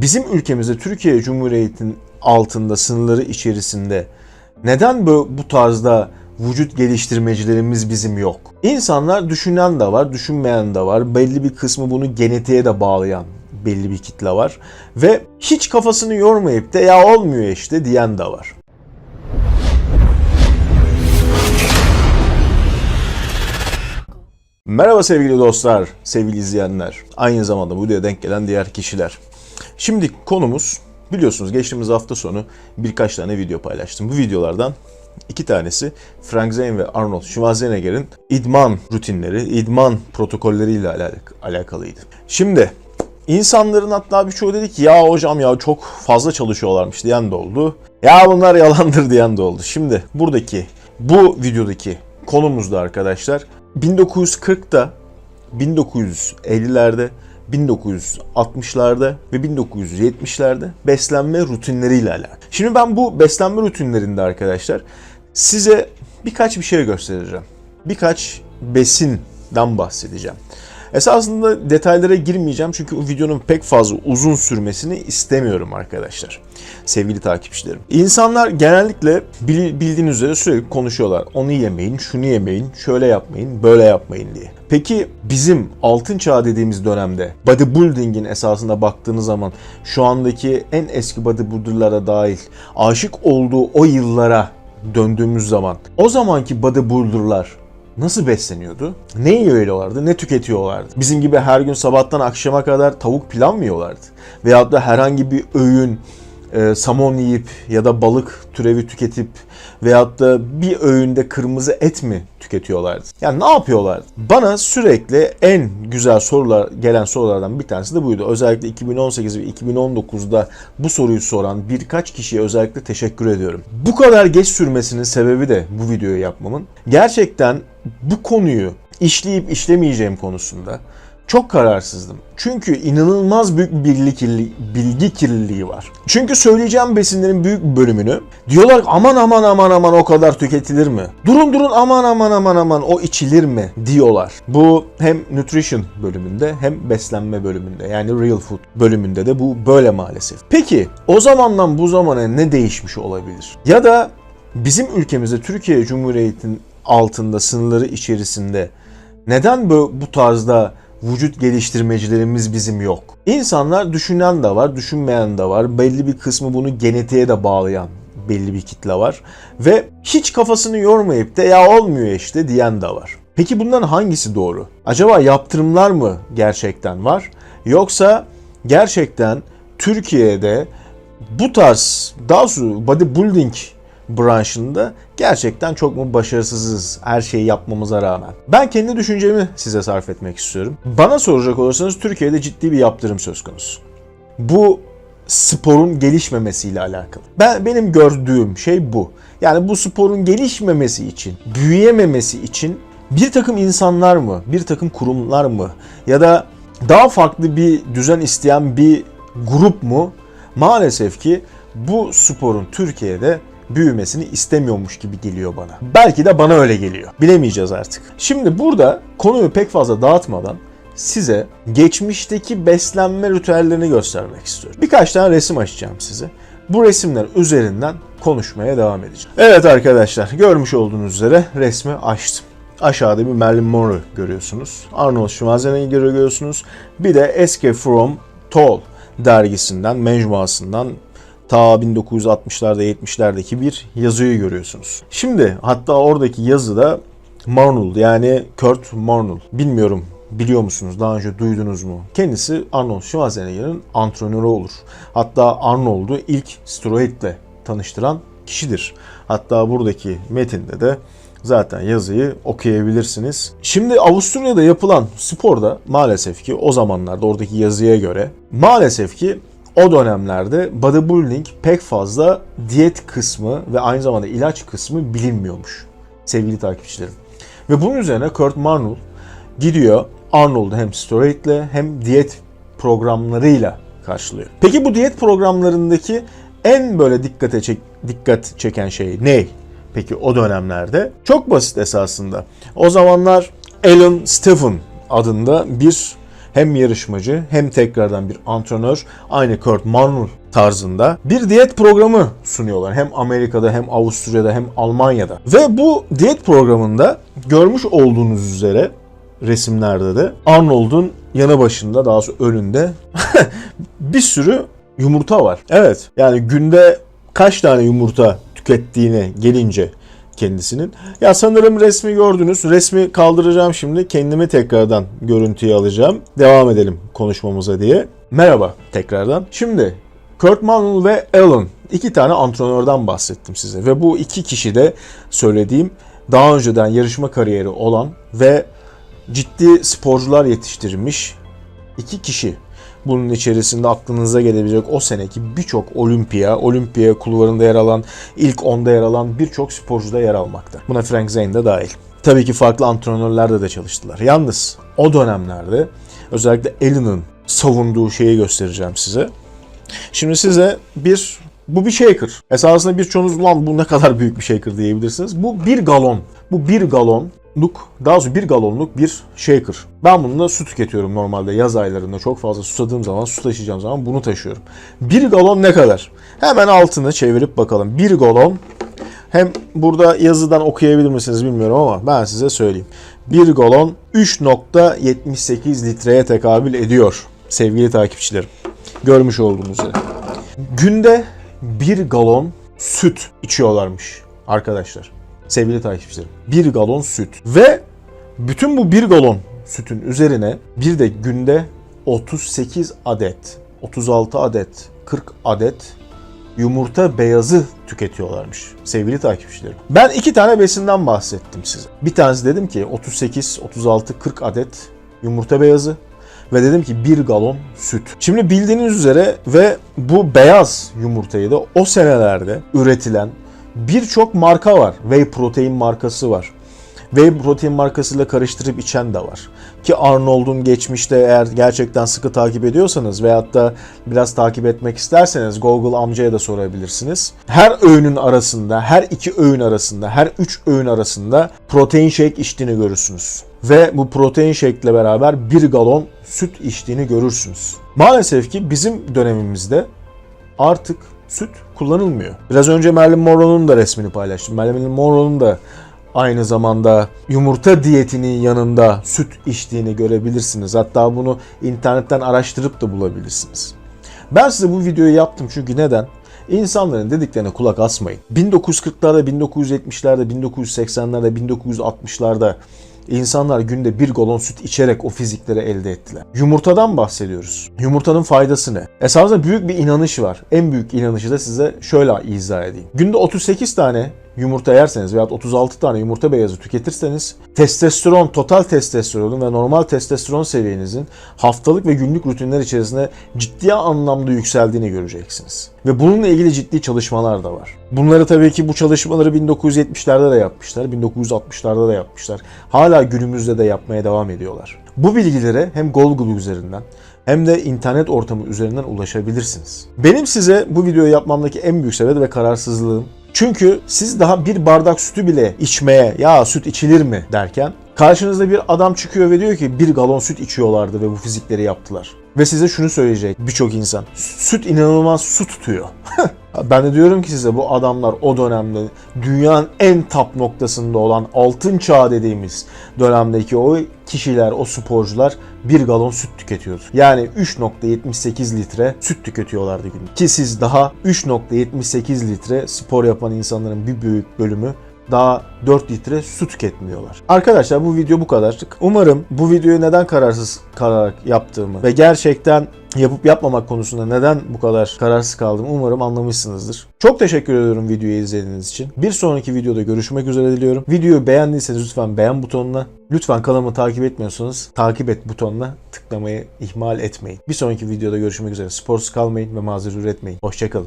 bizim ülkemizde Türkiye Cumhuriyeti'nin altında sınırları içerisinde neden bu, bu tarzda vücut geliştirmecilerimiz bizim yok? İnsanlar düşünen de var, düşünmeyen de var. Belli bir kısmı bunu genetiğe de bağlayan belli bir kitle var. Ve hiç kafasını yormayıp da ya olmuyor işte diyen de var. Merhaba sevgili dostlar, sevgili izleyenler. Aynı zamanda bu videoya denk gelen diğer kişiler. Şimdi konumuz biliyorsunuz geçtiğimiz hafta sonu birkaç tane video paylaştım. Bu videolardan iki tanesi Frank Zane ve Arnold Schwarzenegger'in idman rutinleri, idman protokolleriyle alak- alakalıydı. Şimdi insanların hatta birçoğu dedi ki ya hocam ya çok fazla çalışıyorlarmış diyen de oldu. Ya bunlar yalandır diyen de oldu. Şimdi buradaki bu videodaki konumuz da arkadaşlar 1940'da 1950'lerde 1960'larda ve 1970'lerde beslenme rutinleriyle alakalı. Şimdi ben bu beslenme rutinlerinde arkadaşlar size birkaç bir şey göstereceğim. Birkaç besinden bahsedeceğim. Esasında detaylara girmeyeceğim çünkü bu videonun pek fazla uzun sürmesini istemiyorum arkadaşlar. Sevgili takipçilerim. İnsanlar genellikle bil- bildiğiniz üzere sürekli konuşuyorlar. Onu yemeyin, şunu yemeyin, şöyle yapmayın, böyle yapmayın diye. Peki bizim altın çağ dediğimiz dönemde bodybuilding'in esasında baktığınız zaman şu andaki en eski bodybuilder'lara dahil aşık olduğu o yıllara döndüğümüz zaman o zamanki bodybuilder'lar nasıl besleniyordu? Ne yiyorlardı? Ne tüketiyorlardı? Bizim gibi her gün sabahtan akşama kadar tavuk pilav mı yiyorlardı? Veyahut da herhangi bir öğün e, samon yiyip ya da balık türevi tüketip veyahut da bir öğünde kırmızı et mi tüketiyorlardı? Yani ne yapıyorlardı? Bana sürekli en güzel sorular gelen sorulardan bir tanesi de buydu. Özellikle 2018 ve 2019'da bu soruyu soran birkaç kişiye özellikle teşekkür ediyorum. Bu kadar geç sürmesinin sebebi de bu videoyu yapmamın gerçekten bu konuyu işleyip işlemeyeceğim konusunda çok kararsızdım. Çünkü inanılmaz büyük bir bilgi bilgi kirliliği var. Çünkü söyleyeceğim besinlerin büyük bir bölümünü diyorlar aman aman aman aman o kadar tüketilir mi? Durun durun aman aman aman aman o içilir mi diyorlar. Bu hem nutrition bölümünde hem beslenme bölümünde yani real food bölümünde de bu böyle maalesef. Peki o zamandan bu zamana ne değişmiş olabilir? Ya da bizim ülkemizde Türkiye Cumhuriyeti'nin altında sınırları içerisinde neden bu, bu tarzda vücut geliştirmecilerimiz bizim yok? İnsanlar düşünen de var, düşünmeyen de var. Belli bir kısmı bunu genetiğe de bağlayan belli bir kitle var. Ve hiç kafasını yormayıp da ya olmuyor işte diyen de var. Peki bunların hangisi doğru? Acaba yaptırımlar mı gerçekten var? Yoksa gerçekten Türkiye'de bu tarz daha doğrusu bodybuilding branşında gerçekten çok mu başarısızız her şeyi yapmamıza rağmen. Ben kendi düşüncemi size sarf etmek istiyorum. Bana soracak olursanız Türkiye'de ciddi bir yaptırım söz konusu. Bu sporun gelişmemesiyle alakalı. Ben benim gördüğüm şey bu. Yani bu sporun gelişmemesi için, büyüyememesi için bir takım insanlar mı, bir takım kurumlar mı ya da daha farklı bir düzen isteyen bir grup mu maalesef ki bu sporun Türkiye'de büyümesini istemiyormuş gibi geliyor bana. Belki de bana öyle geliyor. Bilemeyeceğiz artık. Şimdi burada konuyu pek fazla dağıtmadan size geçmişteki beslenme ritüellerini göstermek istiyorum. Birkaç tane resim açacağım size. Bu resimler üzerinden konuşmaya devam edeceğim. Evet arkadaşlar görmüş olduğunuz üzere resmi açtım. Aşağıda bir Marilyn Monroe görüyorsunuz. Arnold Schwarzenegger'i görüyorsunuz. Bir de Escape from Tall dergisinden, mecmuasından ta 1960'larda 70'lerdeki bir yazıyı görüyorsunuz. Şimdi hatta oradaki yazıda Marnold yani Kurt Marnold. Bilmiyorum biliyor musunuz daha önce duydunuz mu? Kendisi Arnold Schwarzenegger'in antrenörü olur. Hatta Arnold'u ilk steroidle tanıştıran kişidir. Hatta buradaki metinde de zaten yazıyı okuyabilirsiniz. Şimdi Avusturya'da yapılan sporda maalesef ki o zamanlarda oradaki yazıya göre maalesef ki o dönemlerde bodybuilding pek fazla diyet kısmı ve aynı zamanda ilaç kısmı bilinmiyormuş sevgili takipçilerim. Ve bunun üzerine Kurt Marnold gidiyor Arnold'u hem steroidle hem diyet programlarıyla karşılıyor. Peki bu diyet programlarındaki en böyle dikkate çek, dikkat çeken şey ne? Peki o dönemlerde çok basit esasında. O zamanlar Alan Stephen adında bir hem yarışmacı hem tekrardan bir antrenör aynı Kurt Manul tarzında bir diyet programı sunuyorlar. Hem Amerika'da hem Avusturya'da hem Almanya'da. Ve bu diyet programında görmüş olduğunuz üzere resimlerde de Arnold'un yanı başında daha sonra önünde bir sürü yumurta var. Evet yani günde kaç tane yumurta tükettiğine gelince kendisinin. Ya sanırım resmi gördünüz. Resmi kaldıracağım şimdi. Kendimi tekrardan görüntüye alacağım. Devam edelim konuşmamıza diye. Merhaba tekrardan. Şimdi Kurt Manul ve Alan iki tane antrenörden bahsettim size. Ve bu iki kişi de söylediğim daha önceden yarışma kariyeri olan ve ciddi sporcular yetiştirmiş iki kişi. Bunun içerisinde aklınıza gelebilecek o seneki birçok olimpiya, olimpiya kulvarında yer alan, ilk 10'da yer alan birçok sporcu da yer almakta. Buna Frank Zane de dahil. Tabii ki farklı antrenörlerde de çalıştılar. Yalnız o dönemlerde özellikle Allen'ın savunduğu şeyi göstereceğim size. Şimdi size bir bu bir shaker. Esasında birçoğunuz lan bu ne kadar büyük bir shaker diyebilirsiniz. Bu bir galon. Bu bir galonluk daha doğrusu bir galonluk bir shaker. Ben bununla su tüketiyorum normalde yaz aylarında çok fazla susadığım zaman su taşıyacağım zaman bunu taşıyorum. Bir galon ne kadar? Hemen altını çevirip bakalım. Bir galon hem burada yazıdan okuyabilir misiniz bilmiyorum ama ben size söyleyeyim. Bir galon 3.78 litreye tekabül ediyor sevgili takipçilerim. Görmüş olduğunuz üzere. Günde bir galon süt içiyorlarmış arkadaşlar. Sevgili takipçilerim. Bir galon süt. Ve bütün bu bir galon sütün üzerine bir de günde 38 adet, 36 adet, 40 adet yumurta beyazı tüketiyorlarmış sevgili takipçilerim. Ben iki tane besinden bahsettim size. Bir tanesi dedim ki 38, 36, 40 adet yumurta beyazı ve dedim ki bir galon süt. Şimdi bildiğiniz üzere ve bu beyaz yumurtayı da o senelerde üretilen birçok marka var. Whey protein markası var. Whey protein markasıyla karıştırıp içen de var. Ki Arnold'un geçmişte eğer gerçekten sıkı takip ediyorsanız veyahut da biraz takip etmek isterseniz Google amcaya da sorabilirsiniz. Her öğünün arasında, her iki öğün arasında, her üç öğün arasında protein shake içtiğini görürsünüz. Ve bu protein ile beraber bir galon süt içtiğini görürsünüz. Maalesef ki bizim dönemimizde artık süt kullanılmıyor. Biraz önce Marilyn Monroe'nun da resmini paylaştım. Marilyn Monroe'nun da aynı zamanda yumurta diyetinin yanında süt içtiğini görebilirsiniz. Hatta bunu internetten araştırıp da bulabilirsiniz. Ben size bu videoyu yaptım çünkü neden? İnsanların dediklerine kulak asmayın. 1940'larda, 1970'lerde, 1980'lerde, 1960'larda insanlar günde bir galon süt içerek o fizikleri elde ettiler. Yumurtadan bahsediyoruz. Yumurtanın faydası ne? Esasında büyük bir inanış var. En büyük inanışı da size şöyle izah edeyim. Günde 38 tane yumurta yerseniz veya 36 tane yumurta beyazı tüketirseniz testosteron, total testosteronun ve normal testosteron seviyenizin haftalık ve günlük rutinler içerisinde ciddi anlamda yükseldiğini göreceksiniz. Ve bununla ilgili ciddi çalışmalar da var. Bunları tabii ki bu çalışmaları 1970'lerde de yapmışlar, 1960'larda da yapmışlar. Hala günümüzde de yapmaya devam ediyorlar. Bu bilgilere hem Google üzerinden hem de internet ortamı üzerinden ulaşabilirsiniz. Benim size bu videoyu yapmamdaki en büyük sebep ve kararsızlığım çünkü siz daha bir bardak sütü bile içmeye ya süt içilir mi derken karşınızda bir adam çıkıyor ve diyor ki bir galon süt içiyorlardı ve bu fizikleri yaptılar. Ve size şunu söyleyecek birçok insan. Süt inanılmaz su tutuyor. ben de diyorum ki size bu adamlar o dönemde dünyanın en tap noktasında olan altın çağ dediğimiz dönemdeki o kişiler, o sporcular bir galon süt tüketiyordu. Yani 3.78 litre süt tüketiyorlardı günde. Ki siz daha 3.78 litre spor yapan insanların bir büyük bölümü daha 4 litre su tüketmiyorlar. Arkadaşlar bu video bu kadarcık. Umarım bu videoyu neden kararsız kalarak yaptığımı ve gerçekten yapıp yapmamak konusunda neden bu kadar kararsız kaldığımı umarım anlamışsınızdır. Çok teşekkür ediyorum videoyu izlediğiniz için. Bir sonraki videoda görüşmek üzere diliyorum. Videoyu beğendiyseniz lütfen beğen butonuna, lütfen kanalımı takip etmiyorsanız takip et butonuna tıklamayı ihmal etmeyin. Bir sonraki videoda görüşmek üzere. Sporsuz kalmayın ve mazeret üretmeyin. Hoşçakalın.